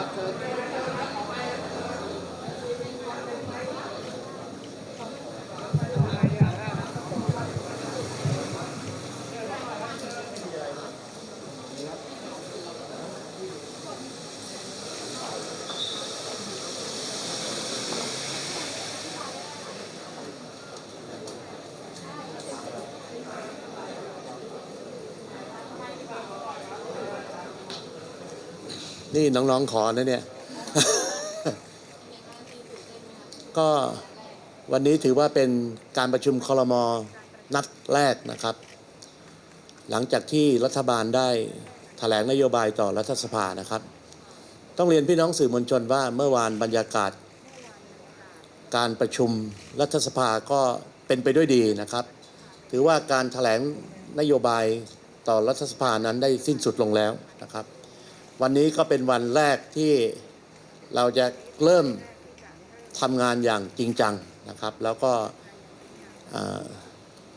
何? นี่น้องๆขอนะเนี่ย ก็วันนี้ถือว่าเป็นการประชุมคลมอนัดแรกนะครับ หลังจากที่รัฐบาลได้แถลงนโยบายต่อรัฐสภานะครับ ต้องเรียนพี่น้องสื่อมวลชนว่าเมื่อวานบรรยากาศ การประชุมรัฐสภาก็เป็นไปด้วยดีนะครับ ถือว่าการแถลงนโยบายต่อรัฐสภานั้นได้สิ้นสุดลงแล้วนะครับ วันนี้ก็เป็นวันแรกที่เราจะเริ่มทำงานอย่างจริงจังนะครับ แล้วก็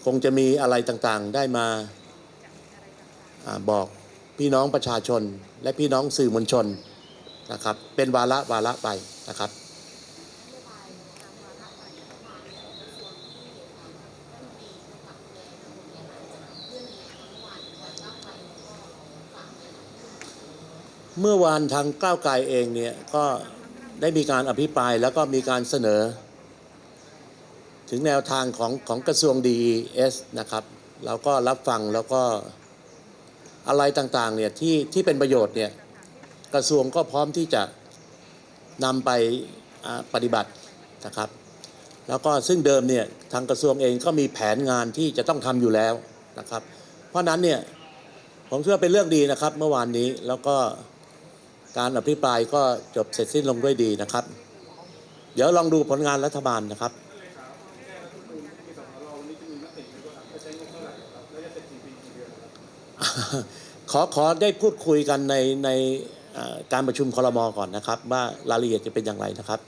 คงจะมีอะไรต่างๆได้มาอาบอกพี่น้องประชาชนและพี่น้องสื่อมวลชนนะครับ เป็นวาระวาระไปนะครับ เมื่อวานทางก้าวไกลเองเนี่ยก็ได้มีการอภิปรายแล้วก็มีการเสนอ ถึงแนวทางของของกระทรวง DES นะครับเราก็รับฟังแล้วก็อะไรต่างๆเนี่ยที่ที่เป็นประโยชน์เนี่ยกระทรวงก็พร้อมที่จะนำไปปฏิบัตินะครับ แล้วก็ซึ่งเดิมเนี่ยทางกระทรวงเองก็มีแผนงานที่จะต้องทำอยู่แล้วนะครับ เพราะนั้นเนี่ยผมเชื่อเป็นเรื่องดีนะครับเมื่อวานนี้แล้วก็ การอภิปรายก็จบเสร็จสิ้นลงด้วยดีนะครับ เดี๋ยวลองดูผลงานรัฐบาลนะครับขอขอได้พูดคุยกันในในการประชุมคอรมอก่อนนะครับ ว่ารายละเอียดจะเป็นอย่างไรนะครับ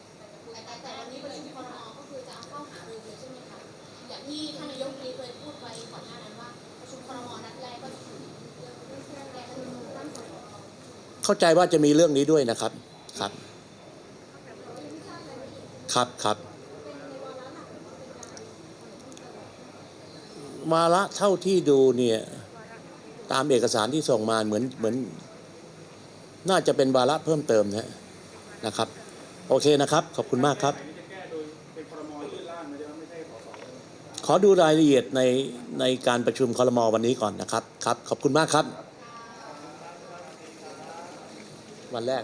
เข้าใจว่าจะมีเรื่องนี้ด้วยนะครับ ครับ ครับครับวาระเท่าที่ดูเนี่ย ตามเอกสารที่ส่งมาเหมือนเหมือน น่าจะเป็นวาระเพิ่มเติมนะนะครับ โอเคนะครับ ขอบคุณมากครับ ขอดูรายละเอียดในในการประชุมคลมอวันนี้ก่อนนะครับ ครับ ขอบคุณมากครับ วันแรก